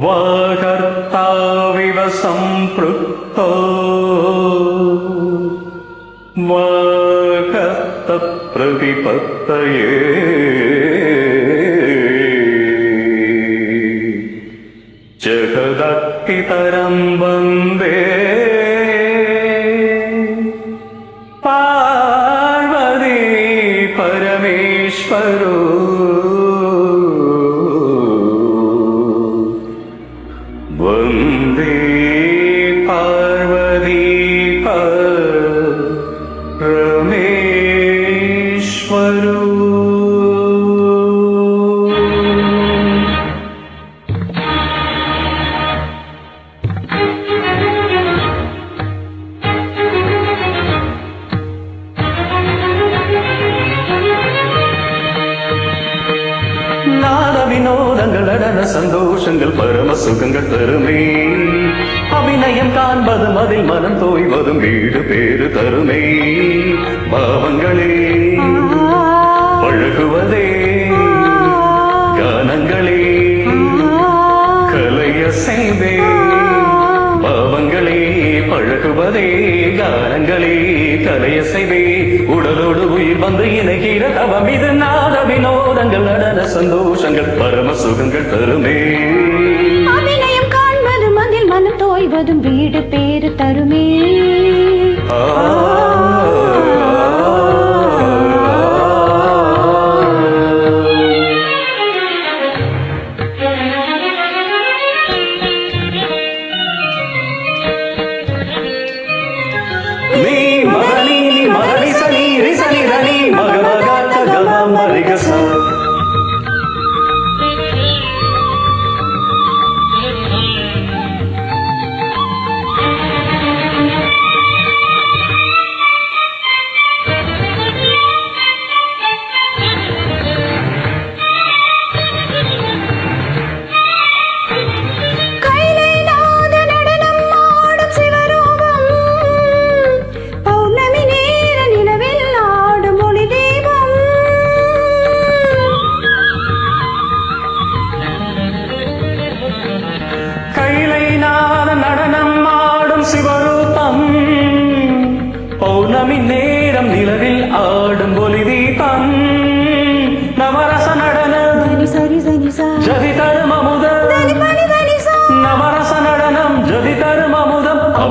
വാകർത്താവിവ സംപൃക്തോ. വാകർത്തപ്രതിപത്തയേ ജഗദത്തിതരം വന്ദേ. പാർവതി പരമേശ്വരോ. வினோதங்கள் நடன சந்தோஷங்கள் பரம சுகங்கள் தருமே. அபிநயம் காண்பதும் அதில் மனம் தோய்வதும் வீடு பேறு தருமே. பாவங்களே பழகுவதே கானங்களே கலையசைவே உடலோடு உயிர் வந்து இணைகிற தவம் இது நாத வினோதங்கள் நடன சந்தோஷங்கள் பரம சுகங்கள் தருமே. அபிநயம் காண்பதும் அதில் மனம் தோய்வதும் வீடு பேரு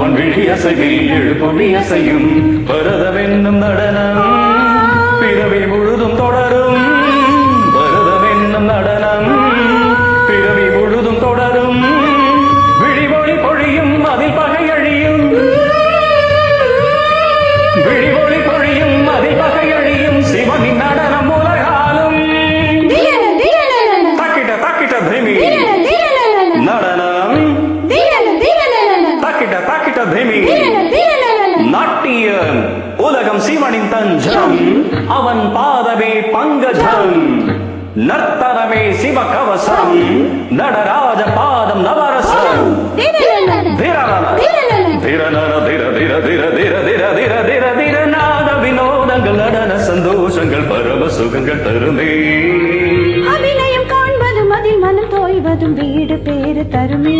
വിഴിയസയിൽ വിഴിയസകിൽ എഴുപൊഴിയസയും ഭരതമെന്നും നടനം நர்த்தனமே சிவ கவசம் நடராஜ பாதம் நவரசம் திலன திரநர திர திர திர திர திர திர திர திர நாத வினோதங்கள் நடன சந்தோஷங்கள் பரம சுகங்கள் தருமே. அபிநயம் காண்பதும் அதில் மனம் தோய்வதும் வீடு பேறு தருமே.